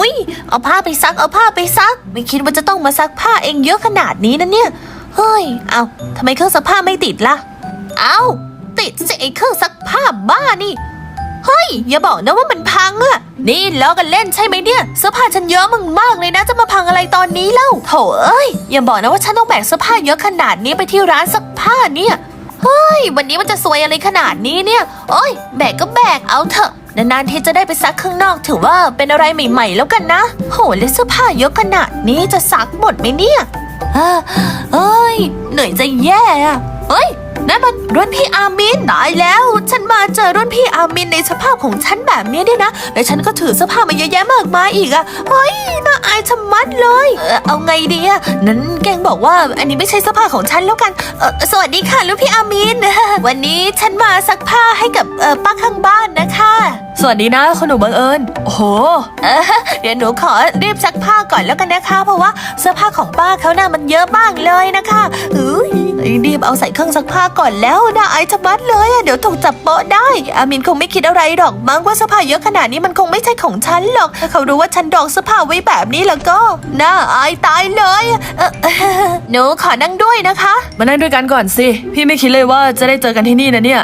ุ้ยเอาผ้าไปซักเอาผ้าไปซัก ไม่คิดว่าจะต้องมาซักผ้าเองเยอะขนาดนี้นะเนี่ยเฮ้ยเอาทำไมเครื่องซักผ้าไม่ติดล่ะเอาติดสิไอ้เครื่องซักผ้าบ้านี่เฮ้ยอย่าบอกนะว่ามันพังอะนี่ล้อกันเล่นใช่ไหมเนี่ยเสื้อผ้าฉันเยอะมึงมากเลยนะจะมาพังอะไรตอนนี้เล่าโถเอ้ยอย่าบอกนะว่าฉันต้องแบกเสื้อผ้าเยอะขนาดนี้ไปที่ร้านซักผ้าเนี่ยเฮ้ยวันนี้มันจะสวยอะไรขนาดนี้เนี่ย โอ้ยแบกก็แบกเอาเถอะ นานๆที่จะได้ไปซักข้างนอกถือว่าเป็นอะไรใหม่ๆแล้วกันนะ โหแล้วเสื้อผ้าเยอะขนาดนี้จะซักหมดไหมเนี่ยเอ้อเอ้ยเหนื่อยจะแย่อะเฮ้ยนั่นมันรุ่นพี่อามินตายแล้ว ฉันมาเจอรุ่นพี่อามินในสภาพของฉันแบบนี้เนี่ยนะ และฉันก็ถือเสื้อผ้ามาเยอะแยะมากมายอีกอะเฮ้ยน่าอายชะมัดเลยเออเอาไงดีอะนั้นแกงบอกว่าอันนี้ไม่ใช่เสื้อผ้าของฉันแล้วกันเออสวัสดีค่ะรุ่นพี่อามิน วันนี้ฉันมาซักผ้าให้กับเออป้าข้างบ้านนะคะ สวัสดีนะคุณหนูบังเอิญ โอ้โหเออเดี๋ยวหนูขอรีบซักผ้าก่อนแล้วกันนะคะ เพราะว่าเสื้อผ้าของป้าเขาน่ะมันเยอะมากเลยนะคะเอ้ยรีบเอาใส่เครื่องซักผ้าก่อนแล้วนะไอายจะมัดเลยอะเดี๋ยวถูกจับโป๊ะได้ อามินคงไม่คิดอะไรหรอกมั้งว่าเสื้อผ้าเยอะขนาดนี้มันคงไม่ใช่ของฉันหรอกถ้าเขารู้ว่าฉันดองเสื้อผ้าไว้แบบนี้แล้วก็น่าอายตายเลยเออหนูขอนั่งด้วยนะคะ มานั่งด้วยกันก่อนสิ พี่ไม่คิดเลยว่าจะได้เจอกันที่นี่นะเนี่ย